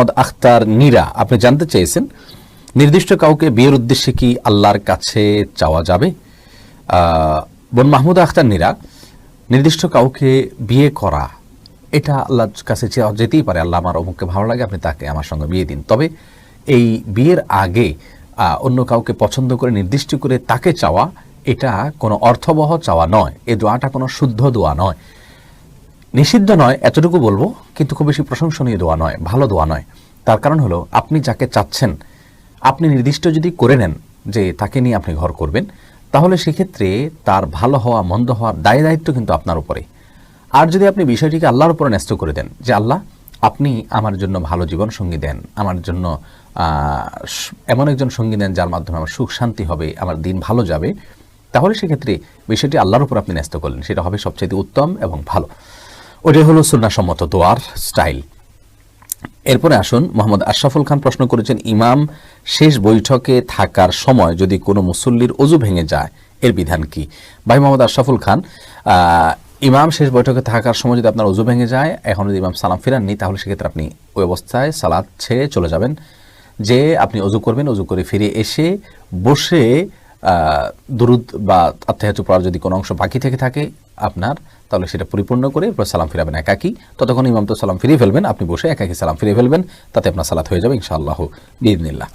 মোহাম্মদ আখতার নীরা। আপনি জানতে চেয়েছেন, নির্দিষ্ট কাউকে বিয়ের উদ্দেশ্যে কি আল্লাহর কাছে চাওয়া যাবে? বোন মাহমুদ আখতার নীরা, নির্দিষ্ট কাউকে বিয়ে করা, এটা আল্লাহর কাছে চাওয়া যেতেই পারে, আল্লাহ আমার অমুককে ভালো লাগে, আপনি তাকে আমার সঙ্গে বিয়ে দিন। তবে এই বিয়ের আগে অন্য কাউকে পছন্দ করে, নির্দিষ্ট করে তাকে চাওয়া, এটা কোনো অর্থবহ চাওয়া নয়। এই দোয়াটা কোনো শুদ্ধ দোয়া নয়। নিষিদ্ধ নয়, এতটুকু বলব, কিন্তু খুব বেশি প্রশংসনীয় দোয়া নয়, ভালো দোয়া নয়। তার কারণ হলো, আপনি যাকে চাচ্ছেন, আপনি নির্দিষ্ট যদি করে নেন যে তাকে নিয়ে আপনি ঘর করবেন, তাহলে সেক্ষেত্রে তার ভালো হওয়া, মন্দ হওয়ার দায় দায়িত্ব কিন্তু আপনার উপরে আর যদি আপনি বিষয়টিকে আল্লাহর উপরে ন্যস্ত করে দেন, যে আল্লাহ, আপনি আমার জন্য ভালো জীবন সঙ্গী দেন, আমার জন্য এমন একজন সঙ্গী দেন যার মাধ্যমে আমার সুখ শান্তি হবে, আমার দিন ভালো যাবে, তাহলে সেক্ষেত্রে বিষয়টি আল্লাহর উপর আপনি ন্যস্ত করলেন, সেটা হবে সবচেয়ে উত্তম এবং ভালো। ওটাই হলো সুন্নাসম্মত দোয়ার স্টাইল এরপরে আসুন, মোহাম্মদ আশরাফুল খান প্রশ্ন করেছেন, ইমাম শেষ বৈঠকে থাকার সময় যদি কোনো মুসল্লির অজু ভেঙে যায়, এর বিধান কি? ভাই মোহাম্মদ আশরাফুল খান ইমাম শেষ বৈঠকে থাকার সময় যদি আপনার অজু ভেঙে যায়, এখন যদি ইমাম সালাম ফেরাননি, তাহলে সেক্ষেত্রে আপনি ওই অবস্থায় সালাদ ছেড়ে চলে যাবেন। যে আপনি অজু করবেন, অজু করে ফিরে এসে বসে দুরুদ বা আত্মাহাতু পড়ার যদি কোনো অংশ বাকি থেকে থাকে আপনার, তাহলে সেটা পরিপূর্ণ করে এরপর সালাম ফিরাবেন একাকি। ততক্ষণ ইমাম তো সালাম ফিরিয়ে ফেলবেন, আপনি বসে একাকি সালাম ফিরিয়ে ফেলবেন, তাতে আপনার সালাত হয়ে যাবে ইনশাআল্লাহ বিদিনিল্লাহ